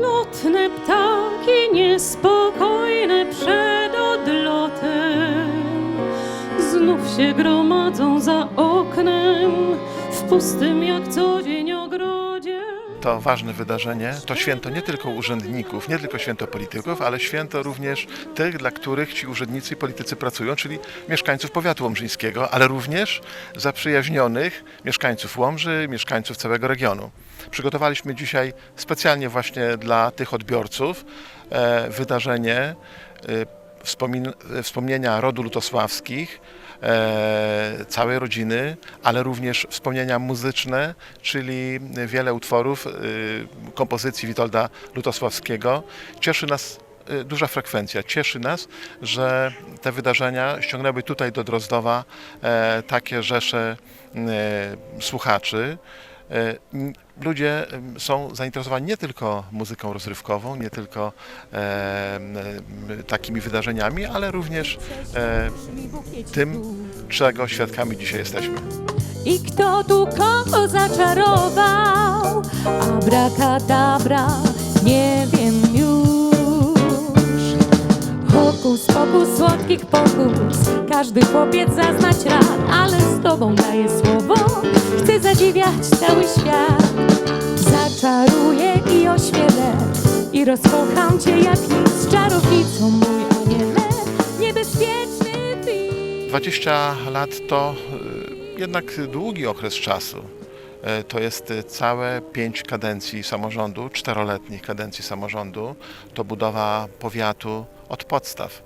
Lotne ptaki niespokojne przed odlotem. Znów się gromadzą za oknem W pustym jak co dzień to ważne wydarzenie, to święto nie tylko urzędników, nie tylko święto polityków, ale święto również tych, dla których ci urzędnicy i politycy pracują, czyli mieszkańców powiatu łomżyńskiego, ale również zaprzyjaźnionych mieszkańców Łomży, mieszkańców całego regionu. Przygotowaliśmy dzisiaj specjalnie właśnie dla tych odbiorców e, wydarzenie e, wspomnienia rodu lutosławskich, e, całej rodziny, ale również wspomnienia muzyczne, czyli wiele utworów e, kompozycji Witolda Lutosławskiego. Cieszy nas e, duża frekwencja. Cieszy nas, że te wydarzenia ściągnęły tutaj do Drozdowa e, takie rzesze e, słuchaczy. E, Ludzie są zainteresowani nie tylko muzyką rozrywkową, nie tylko e, takimi wydarzeniami, ale również e, tym, czego świadkami dzisiaj jesteśmy. I kto tu kogo zaczarował? Abracadabra, nie wiem już. Hokus pokus, słodkich pokus, każdy chłopiec zaznać rad, ale z tobą daję słowo, chcę zadziwiać cały świat. Zaczaruję i ośmielę i rozkocham cię jak nic, czarownicą mój aniele, niebezpieczny ty. 20 lat to y, jednak długi okres czasu. E, To jest y, całe pięć kadencji samorządu, czteroletnich kadencji samorządu. To budowa powiatu od podstaw.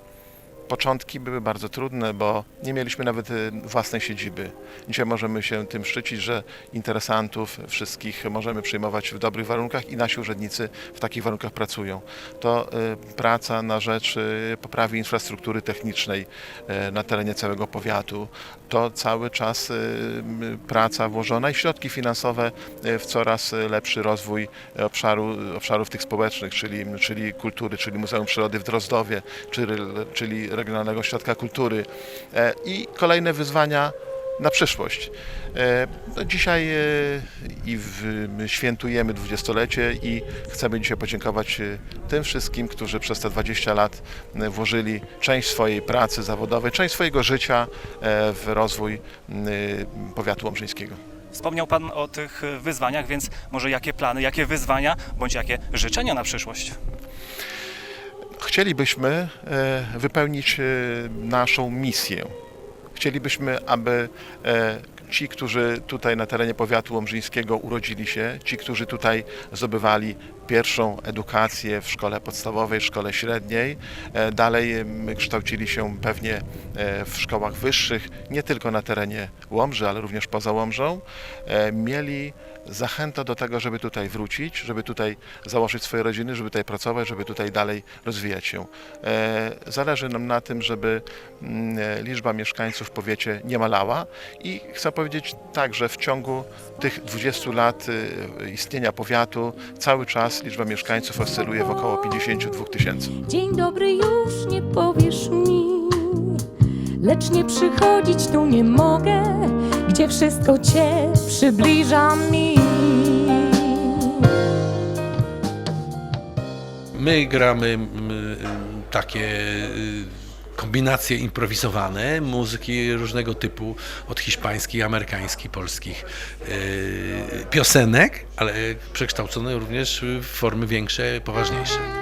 Początki były bardzo trudne, bo nie mieliśmy nawet y, własnej siedziby. Dzisiaj możemy się tym szczycić, że interesantów wszystkich możemy przyjmować w dobrych warunkach i nasi urzędnicy w takich warunkach pracują. To y, praca na rzecz y, poprawy infrastruktury technicznej na terenie całego powiatu. To cały czas praca włożona i środki finansowe w coraz lepszy rozwój obszaru, obszarów tych społecznych, czyli, czyli kultury, czyli Muzeum Przyrody w Drozdowie, czyli, czyli Regionalnego Ośrodka Kultury E, i kolejne wyzwania na przyszłość. E, No dzisiaj e, i w, my świętujemy dwudziestolecie i chcemy dzisiaj podziękować tym wszystkim, którzy przez te 20 lat włożyli część swojej pracy zawodowej, część swojego życia w rozwój powiatu łomżyńskiego. Wspomniał Pan o tych wyzwaniach, więc może jakie plany, jakie wyzwania, bądź jakie życzenia na przyszłość? Chcielibyśmy e, wypełnić e, naszą misję. Chcielibyśmy, aby e, ci, którzy tutaj na terenie powiatu łomżyńskiego urodzili się, ci, którzy tutaj zdobywali pierwszą edukację w szkole podstawowej, w szkole średniej, dalej kształcili się pewnie w szkołach wyższych, nie tylko na terenie Łomży, ale również poza Łomżą, mieli zachętę do tego, żeby tutaj wrócić, żeby tutaj założyć swoje rodziny, żeby tutaj pracować, żeby tutaj dalej rozwijać się. E, Zależy nam na tym, żeby mm, e, liczba mieszkańców w powiecie nie malała i chcę powiedzieć tak, że w ciągu tych 20 lat y, istnienia powiatu cały czas liczba mieszkańców oscyluje w około 52 tysięcy. Dzień dobry już nie powiesz mi, lecz nie przychodzić tu nie mogę, gdzie wszystko cię przybliża mi. My gramy takie y, kombinacje improwizowane, muzyki różnego typu, od hiszpańskiej, amerykańskiej, polskich y, piosenek, ale przekształcone również w formy większe, poważniejsze.